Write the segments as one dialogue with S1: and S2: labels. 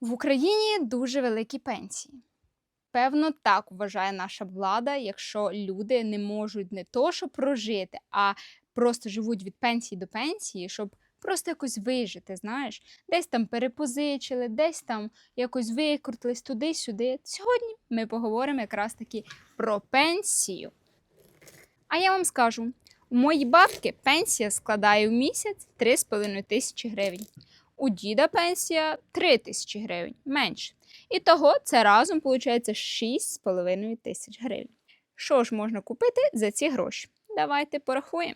S1: В Україні дуже великі пенсії. Певно, так вважає наша влада, якщо люди не можуть не то, щоб прожити, а просто живуть від пенсії до пенсії, щоб просто якось вижити, знаєш, десь там перепозичили, десь там якось викрутились туди-сюди. Сьогодні ми поговоримо якраз таки про пенсію. А я вам скажу: у моїй бабки пенсія складає в місяць 3,5 тисячі гривень. У діда пенсія 3 тисячі гривень менше. І того це разом виходить 6,5 тисяч гривень. Що ж можна купити за ці гроші? Давайте порахуємо.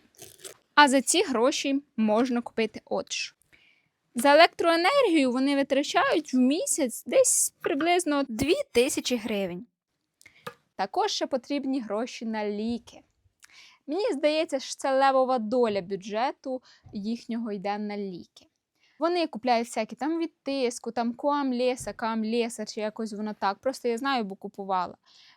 S1: А за ці гроші можна купити от що. За електроенергію вони витрачають в місяць десь приблизно 2 тисячі гривень. Також ще потрібні гроші на ліки. Мені здається, що це левова доля бюджету їхнього йде на ліки. Вони купляють всякі там від тиску, там куам леса, кам леса, чи якось воно так. Просто я знаю, бо купувала.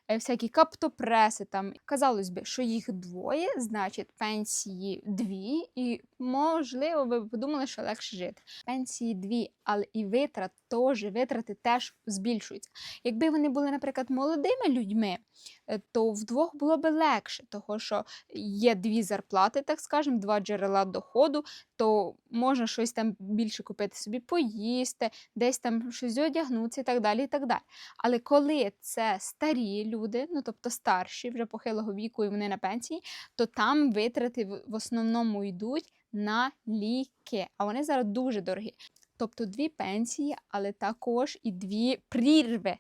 S1: Е, Всякі каптопреси там. Казалось би, що їх двоє, значить, пенсії дві, і можливо, ви подумали, що легше жити. Пенсії дві, але і витрат теж, витрати теж збільшуються. Якби вони були, наприклад, молодими людьми, е, то вдвох було би легше, того що є дві зарплати, так скажемо, два джерела доходу, то можна щось там більше купити собі, поїсти, десь там щось одягнутися і так далі. і так далі. Але коли це старі люди, ну тобто старші, вже похилого віку, і вони на пенсії, то там витрати в основному йдуть на ліки, а вони зараз дуже дорогі. Тобто дві пенсії, але також і дві прірви.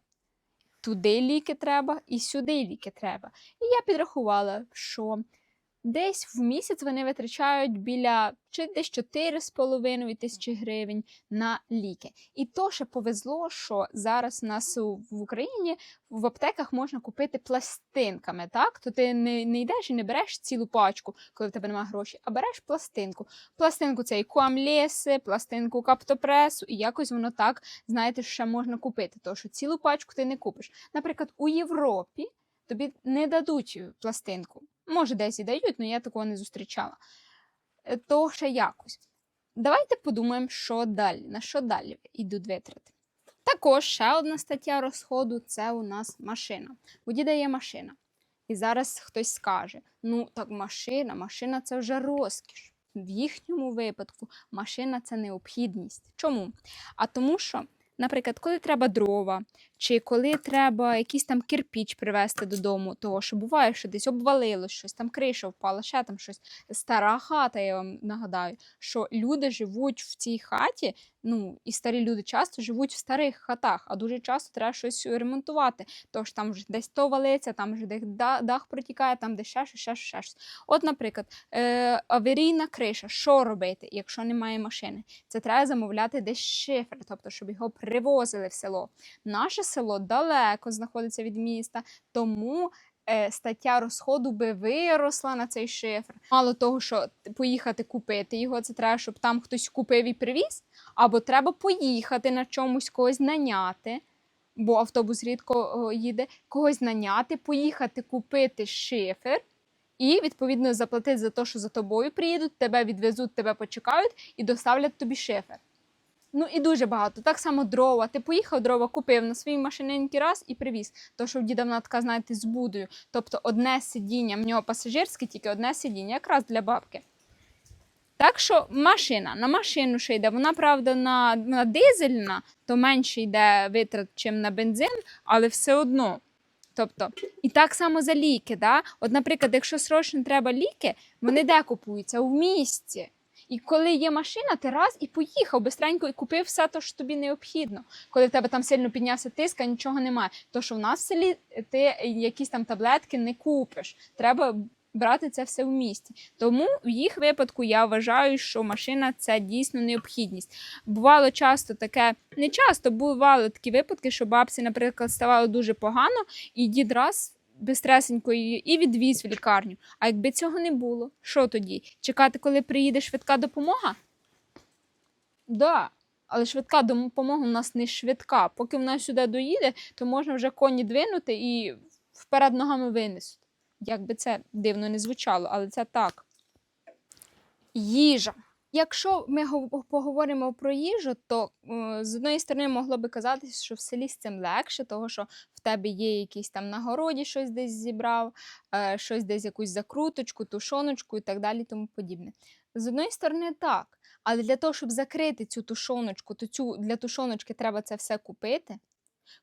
S1: Туди ліки треба і сюди ліки треба. І я підрахувала, що десь в місяць вони витрачають біля чи десь 4,5 тисячі гривень на ліки. І то ще повезло, що зараз у нас в Україні в аптеках можна купити пластинками. Так, то ти не, не йдеш і не береш цілу пачку, коли в тебе немає грошей, а береш пластинку. Пластинку цей куамлеси, пластинку каптопресу, і якось воно так, знаєте, ще можна купити. Тому що цілу пачку ти не купиш. Наприклад, у Європі тобі не дадуть пластинку. Може, десь і дають, але я такого не зустрічала. Е, То ще якось. Давайте подумаємо, що далі, на що далі йдуть витрати. Також ще одна стаття розходу це у нас машина. У діда є машина. І зараз хтось скаже: ну так машина, машина це вже розкіш. В їхньому випадку машина це необхідність. Чому? А тому що, наприклад, коли треба дрова, чи коли треба якийсь там кирпіч привезти додому, того що буває, що десь обвалилось щось, там криша впала, ще там щось. Стара хата, я вам нагадаю, що люди живуть в цій хаті. Ну і старі люди часто живуть в старих хатах, а дуже часто треба щось ремонтувати. Тож там вже десь то валиться, там вже десь дах протікає, там десь ще щось, ще щось, ще щось. От, наприклад, е, аварійна криша. Що робити, якщо немає машини? Це треба замовляти десь шифр, тобто, щоб його привозили в село. Наше село далеко знаходиться від міста, тому е, стаття розходу би виросла на цей шифр. Мало того, що поїхати купити його, це треба, щоб там хтось купив і привіз, або треба поїхати на чомусь когось наняти. Бо автобус рідко їде, когось наняти, поїхати купити шифер і відповідно заплатити за те, що за тобою приїдуть, тебе відвезуть, тебе почекають і доставлять тобі шифер. Ну і дуже багато. Так само дрова. Ти поїхав дрова, купив на своїй машиненький раз і привіз. То, що в діда вона така, знаєте, з будою. Тобто одне сидіння, в нього пасажирське, тільки одне сидіння, якраз для бабки. Так що машина, на машину ще йде. Вона, правда, на, на дизельна, то менше йде витрат, чим на бензин, але все одно. Тобто, і так само за ліки. Да? От, наприклад, якщо срочно треба ліки, вони де купуються? У місті. І коли є машина, ти раз і поїхав бистренько і купив все, те, що тобі необхідно. Коли в тебе там сильно піднявся тиск, а нічого немає. То що в нас в селі ти якісь там таблетки не купиш. Треба брати це все в місті. Тому в їх випадку я вважаю, що машина це дійсно необхідність. Бувало часто таке, не часто бували такі випадки, що бабці, наприклад, ставало дуже погано, і дід раз. Безстресенько її і відвіз в лікарню. А якби цього не було, що тоді? Чекати, коли приїде швидка допомога? Да. Але швидка допомога у нас не швидка. Поки вона сюди доїде, то можна вже коні двинути і вперед ногами винесуть. Як би це дивно не звучало, але це так. Їжа. Якщо ми поговоримо про їжу, то е, з одної сторони могло би казатися, що в селі з цим легше, того що в тебе є якийсь там на городі щось десь зібрав, е, щось десь якусь закруточку, тушоночку і так далі, тому подібне. З одної сторони, так. Але для того, щоб закрити цю тушоночку, то цю для тушоночки треба це все купити.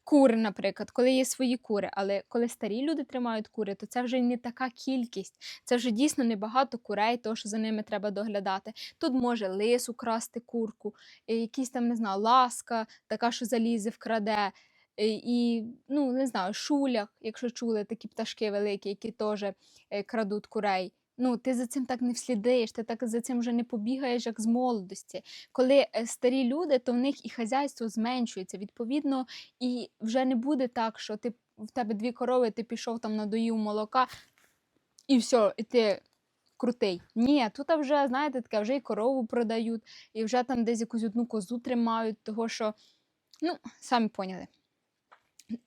S1: Кури, наприклад, коли є свої кури, але коли старі люди тримають кури, то це вже не така кількість. Це вже дійсно небагато курей, тому що за ними треба доглядати. Тут може лис украсти курку, і якийсь там, не знаю, ласка, така, що залізе, вкраде. І, і, ну, не знаю, шулях, якщо чули такі пташки великі, які теж е, крадуть курей. Ну, ти за цим так не вслідиш, ти так за цим вже не побігаєш, як з молодості. Коли е, старі люди, то в них і хазяйство зменшується. Відповідно, і вже не буде так, що ти в тебе дві корови, ти пішов там надоїв молока, і все, і ти крутий. Ні, тут вже, знаєте, таке, вже і корову продають, і вже там десь якусь одну козу тримають, того що, ну, самі поняли.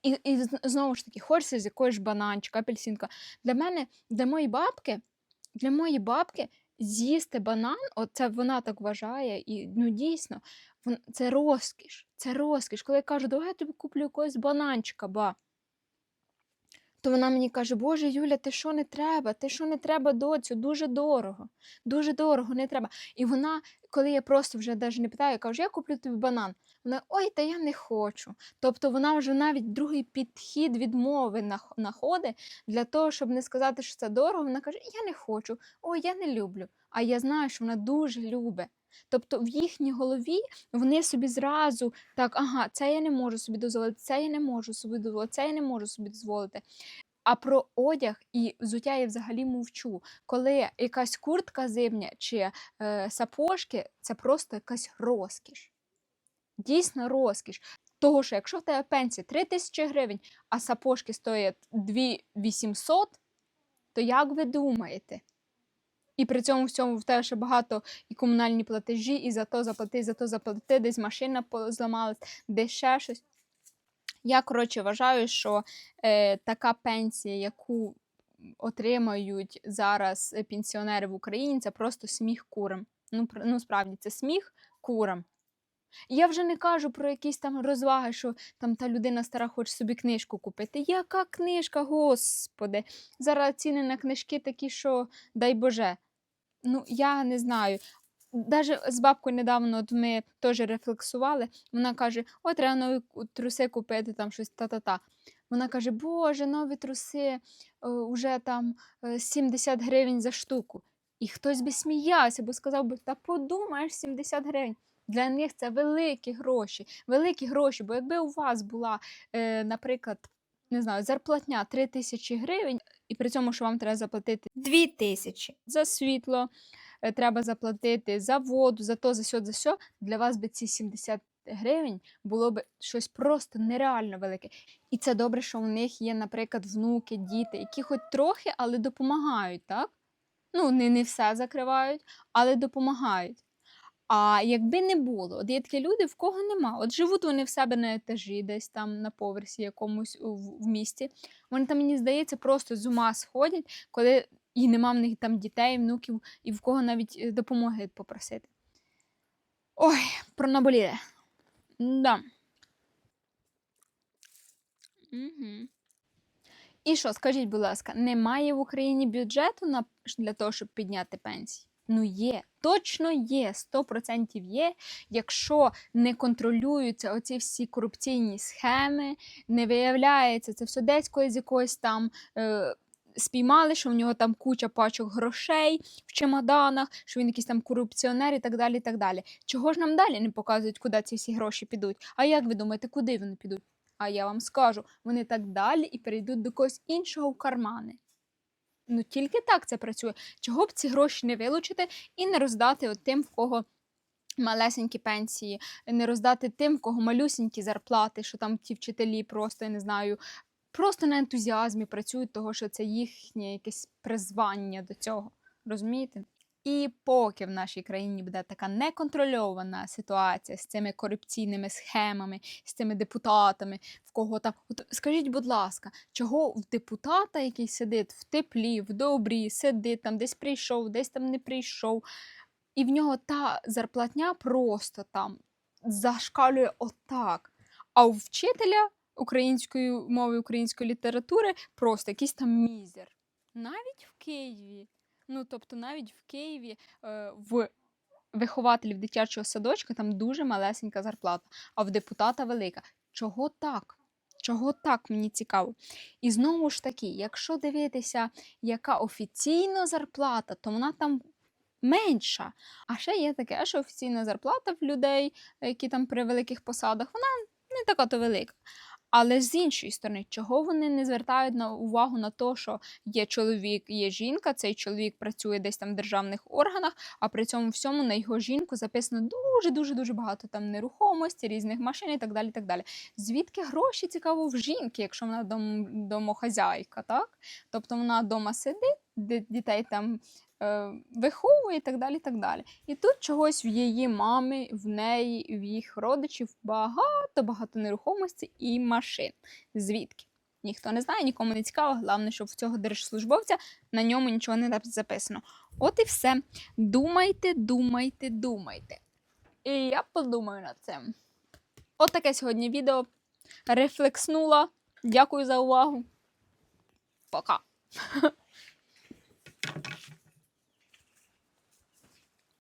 S1: І, і знову ж таки, хочеться з якоїсь бананчика, апельсинка. Для мене, для моєї бабки, для моєї бабки з'їсти банан, от це вона так вважає, і ну дійсно, це розкіш. Це розкіш. Коли я кажу, давай я тобі куплю якогось бананчика, ба. То вона мені каже: Боже, Юля, ти що не треба? Ти що не треба доцю? Дуже дорого. Дуже дорого, не треба. І вона, коли я просто вже навіть не питаю, я кажу, я куплю тобі банан. Вона ой, та я не хочу. Тобто вона вже навіть другий підхід відмови нах- знаходить для того, щоб не сказати, що це дорого. Вона каже: Я не хочу, ой, я не люблю. А я знаю, що вона дуже любить. Тобто в їхній голові вони собі зразу так, ага, це я не можу собі дозволити, це я не можу собі дозволити, це я не можу собі дозволити. А про одяг і взуття я взагалі мовчу. Коли якась куртка зимня чи е, сапожки, це просто якась розкіш. Дійсно розкіш. Того, що якщо в тебе пенсія 3 тисячі гривень, а сапожки стоять 2 800, то як ви думаєте? І при цьому всьому в тебе ще багато і комунальні платежі, і за то заплати, за то заплати, десь машина зламалась, десь ще щось. Я, коротше, вважаю, що е, така пенсія, яку отримають зараз е, пенсіонери в Україні, це просто сміх курам. Ну, ну справді, це сміх курам. Я вже не кажу про якісь там розваги, що там та людина стара хоче собі книжку купити. Яка книжка, господи? Зараз ціни на книжки такі, що дай Боже. Ну, я не знаю. Даже з бабкою недавно от ми теж рефлексували. Вона каже: О, треба нові труси купити, там щось та-та-та. Вона каже: Боже, нові труси вже там е, 70 гривень за штуку. І хтось би сміявся, бо сказав би, та подумаєш, 70 гривень. Для них це великі гроші, великі гроші. Бо якби у вас була, е, наприклад, не знаю, зарплатня 3 тисячі гривень, і при цьому, що вам треба заплатити 2 тисячі за світло, е, треба заплатити за воду, за то, за сьо, за сьо, для вас би ці 70 гривень було б щось просто нереально велике. І це добре, що у них є, наприклад, внуки, діти, які хоч трохи, але допомагають, так? Ну, не, не все закривають, але допомагають. А якби не було, от є такі люди, в кого нема. От живуть вони в себе на етажі, десь там на поверсі якомусь в, в місті. Вони там, мені здається, просто з ума сходять, коли і нема в них там дітей, внуків, і в кого навіть е, допомоги попросити. Ой, про наболіле. Да. Угу. І що, скажіть, будь ласка, немає в Україні бюджету на, для того, щоб підняти пенсії? Ну є, точно є, 100% є. Якщо не контролюються оці всі корупційні схеми, не виявляється це все десь з якогось там. Е, Спіймали, що в нього там куча пачок грошей в чемоданах, що він якийсь там корупціонер і так далі. і так далі. Чого ж нам далі не показують, куди ці всі гроші підуть? А як ви думаєте, куди вони підуть? А я вам скажу, вони так далі і перейдуть до когось іншого в кармани. Ну тільки так це працює. Чого б ці гроші не вилучити і не роздати от тим, в кого малесенькі пенсії, не роздати тим, в кого малюсенькі зарплати, що там ті вчителі просто, я не знаю, просто на ентузіазмі працюють, того що це їхнє якесь призвання до цього. Розумієте? І поки в нашій країні буде така неконтрольована ситуація з цими корупційними схемами, з цими депутатами, в кого там. От скажіть, будь ласка, чого в депутата, який сидить в теплі, в добрі, сидить там, десь прийшов, десь там не прийшов. І в нього та зарплатня просто там зашкалює отак. А у вчителя української мови, української літератури просто якийсь там мізер. Навіть в Києві. Ну, тобто, навіть в Києві е, в вихователів дитячого садочка там дуже малесенька зарплата, а в депутата велика. Чого так? Чого так мені цікаво? І знову ж таки, якщо дивитися, яка офіційна зарплата, то вона там менша. А ще є таке, що офіційна зарплата в людей, які там при великих посадах, вона не така то велика. Але з іншої сторони, чого вони не звертають на увагу на те, що є чоловік, є жінка, цей чоловік працює десь там в державних органах, а при цьому всьому на його жінку записано дуже дуже багато там нерухомості, різних машин і так далі. так далі. Звідки гроші цікаво в жінки, якщо вона дом, домохазяйка, так? Тобто вона вдома сидить, ди- дітей там виховує і так далі. так далі. І тут чогось в її мами, в неї, в їх родичів багато-багато нерухомості і машин. Звідки? Ніхто не знає, нікому не цікаво. Головне, щоб в цього держслужбовця на ньому нічого не записано. От і все. Думайте, думайте, думайте. І я подумаю над цим. От таке сьогодні відео. Рефлекснула. Дякую за увагу. Пока.